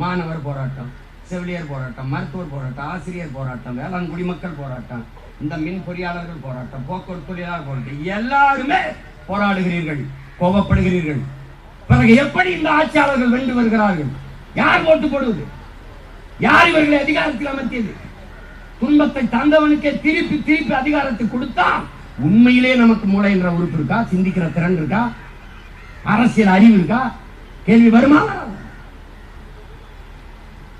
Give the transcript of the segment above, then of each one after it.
மாணவர் போராட்டம் செவிலியர் போராட்டம் மருத்துவர் போராட்டம் ஆசிரியர் போராட்டம் வேளாண் குடிமக்கள் போராட்டம் இந்த மின் பொறியாளர்கள் போராட்டம் போக்குவரத்து தொழிலாளர் போராட்டம் எல்லாருமே போராடுகிறீர்கள் கோபப்படுகிறீர்கள். பிறகு எப்படி இந்த ஆட்சியாளர்கள் வென்று வருகிறார்கள்? யார் ஓட்டு போடுவது? யார் இவர்களை அதிகாரத்தில் அமர்த்தியது? துன்பத்தை தந்தவனுக்கே திருப்பி திருப்பி அதிகாரத்தை கொடுத்தா உண்மையிலே நமக்கு மூளை என்ற உறுப்பு இருக்கா? சிந்திக்கிற திறன் இருக்கா? அரசியல் அறிவு இருக்கா? கேள்வி வருமா?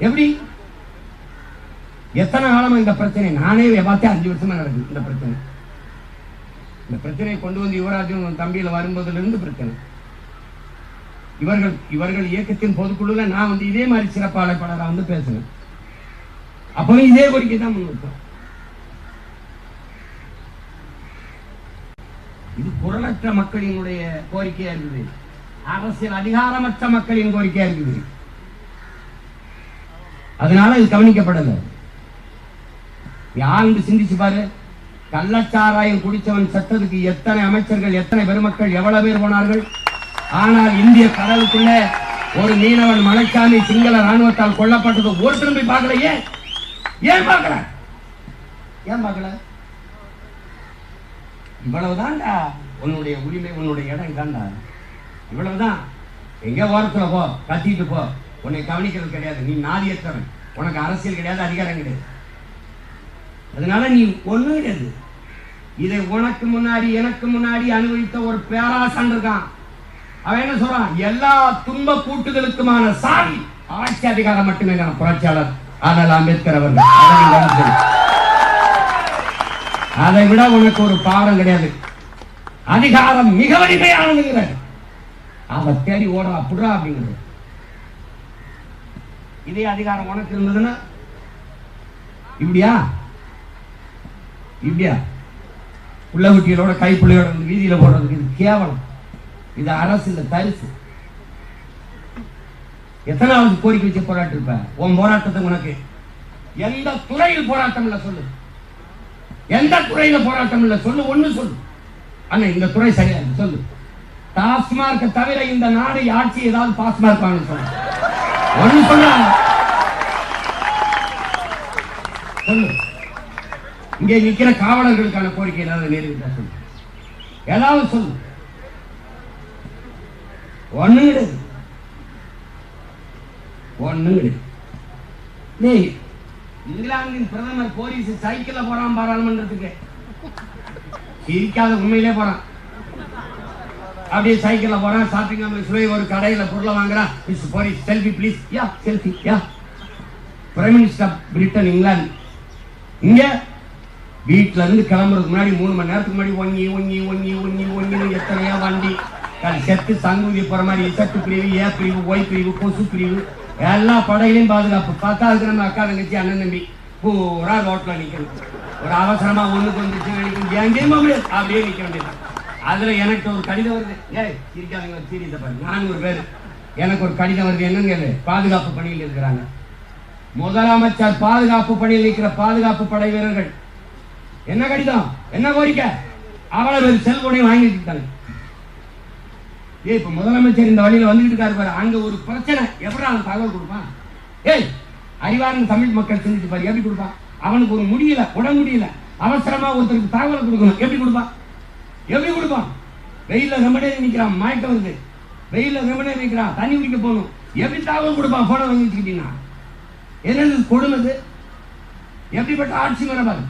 எப்படி? எத்தனை காலமா இந்த பிரச்சனை? நானே பார்த்தேன் அஞ்சு வருஷமா நடக்குது இந்த பிரச்சனை. இந்த பிரச்சனையை கொண்டு வந்து யுவராஜும் தம்பியில வரும்போதுல இருந்து பிரச்சனை. இவர்கள் இவர்கள் இயக்கத்தின் பொதுக்குழுல நான் வந்து இதே மாதிரி சிறப்பு அழைப்பாளராக வந்து பேசுனேன். அப்பவும் இதே கோரிக்கை தான் முன்வைத்தோம் இது குரலற்ற மக்களினுடைய கோரிக்கையா இருக்குது. அரசியல் அதிகாரமற்ற மக்களின் கோரிக்கையா இருக்குது. அதனால இது கவனிக்கப்படலை. யாருன்னு சிந்திச்சு பாரு. கள்ளச்சாராயம் குடிச்சவன் செத்ததுக்கு எத்தனை அமைச்சர்கள் எத்தனை பெருமக்கள் எவ்வளவு பேர் போனார்கள்? ஆனால் இந்திய கடலுக்குள்ள ஒரு மீனவன் மலைச்சாமி சிங்கள ராணுவத்தால் கொல்லப்பட்டது. ஒருத்தரும் போய் பார்க்கலையே. ஏன் பார்க்கல? ஏன் பார்க்கல? இவ்வளவுதான்டா. உன்னுடைய உரிமை உன்னுடைய இடம் தான்டா இவ்வளவுதான். எங்க ஓரத்துல போ கத்திட்டு போ. உன்னை கவனிக்கிறது கிடையாது. நீ நாதியத்தவன். உனக்கு அரசியல் கிடையாது அதிகாரம் கிடையாது. அதனால நீ ஒண்ணு கிடையாது. இதை உனக்கு முன்னாடி எனக்கு முன்னாடி அனுபவித்த ஒரு பேராசன் இருக்கான். அவன் என்ன சொல்றான்? எல்லா துன்ப கூட்டுகளுக்குமான சாவி ஆட்சி அதிகாரம் மட்டுமே நான் புரட்சியாளர் ஆனால் அம்பேத்கர் அவர்கள். அதை விட உனக்கு ஒரு பாடம் கிடையாது. அதிகாரம் மிக வலிமையானதுங்கிறார் அவன் தேடி ஓடுறா அப்படிடா அப்படிங்கிறது. இதே அதிகாரம் உனக்கு இருந்ததுன்னா இப்படியா? இப்படியா? உள்ளகுட்டிகளோட கைப்பிள்ளையோட வீதியில போடுறதுக்கு இது கேவலம். இது அரசு இந்த தரிசு. எத்தனாவது கோரிக்கை வச்சு போராட்டம் இருப்ப? உன் போராட்டத்தை உனக்கு எந்த துறையில் போராட்டம் இல்லை சொல்லு. எந்த துறையில போராட்டம் இல்ல சொல்லு ஒண்ணு சொல்லு. அண்ணா இந்த துறை சரியா சொல்லு. டாஸ்மார்க்க தவிர இந்த நாடு ஆட்சி ஏதாவது பாஸ்மார்க் வாங்க சொல்லு. ஒன்னு சொல்ல. சொல்லு இங்கே நிக்கிற காவலர்களுக்கான கோரிக்கை ஏதாவது நேரிட்டா சொல்லு. ஏதாவது சொல்லு. ஒண்ணு கிடையாது ஒண்ணு கிடையாது இங்கிலாந்தின் பிரதமர் போலீஸ் சைக்கிள்ல போறான் பாராளுமன்றத்துக்கு. சிரிக்காத உண்மையிலே போறான். அப்படியே சைக்கிள்ல போறான் ஷாப்பிங் போய் ஒரு கடையில பொருளை வாங்குறான். மிஸ் போரி செல்ஃபி ப்ளீஸ் யா selfie yeah prime minister of Britain England இங்க வீட்ல இருந்து கிளம்புறதுக்கு முன்னாடி மூணு மணி நேரத்துக்கு முன்னாடி ஒங்கி ஒங்கி ஒங்கி ஒங்கி ஒங்கி எத்தனையோ வண்டி. செத்து சங்குதி போற மாதிரி இசட்டு பிரிவு ஏ பிரிவு ஒய் பிரிவு கொசு பிரிவு. எல்லா படையிலையும் பாதுகாப்பு. பார்த்தா அதுக்கு நம்ம அக்கா தங்கச்சி அண்ணன் தம்பி. பூரா ரோட்ல நிக்கணும் ஒரு அவசரமா ஒண்ணுக்கு வந்துச்சு நினைக்கும். எங்கேயும் அப்படியே நிக்க வேண்டியது அதுல எனக்கு ஒரு கடிதம் வருது. ஏய் சிரிக்காதீங்க ஒரு சீரியஸை பாருங்க நானூறு பேர். எனக்கு ஒரு கடிதம் வருது. என்னன்னு கேளு. பாதுகாப்பு பணியில் இருக்கிறாங்க. முதலமைச்சர் பாதுகாப்பு பணியில் இருக்கிற பாதுகாப்பு படை வீரர்கள். என்ன கடிதம்? என்ன கோரிக்கை? அவ்வளவு பேர் செல்போனையும் வாங்கிட்டு இருக்காங்க ஏய் இப்ப முதலமைச்சர் இந்த வழியில வந்துகிட்டு இருக்காரு பாரு. அங்க ஒரு பிரச்சனை. எப்படி அவன் தகவல் கொடுப்பான்? ஏய் அறிவார்ந்த தமிழ் மக்கள் செஞ்சுட்டு பாரு. எப்படி கொடுப்பான்? அவனுக்கு ஒரு முடியல உடம்பு முடியல. அவசரமா ஒருத்தருக்கு தகவல் கொடுக்கணும். எப்படி கொடுப்பான்? எப்படி கொடுப்பான் வெயில ரொம்ப நேரம் நிக்கிறான் மயக்கம் வருது. வெயில ரொம்ப நேரம் தண்ணி குடிக்க போகணும். எப்படி தாவம் கொடுப்பான் போன வாங்கி வச்சுக்கிட்டீங்கன்னா. என்னது கொடுமது? எப்படிப்பட்ட ஆட்சி மரபாரு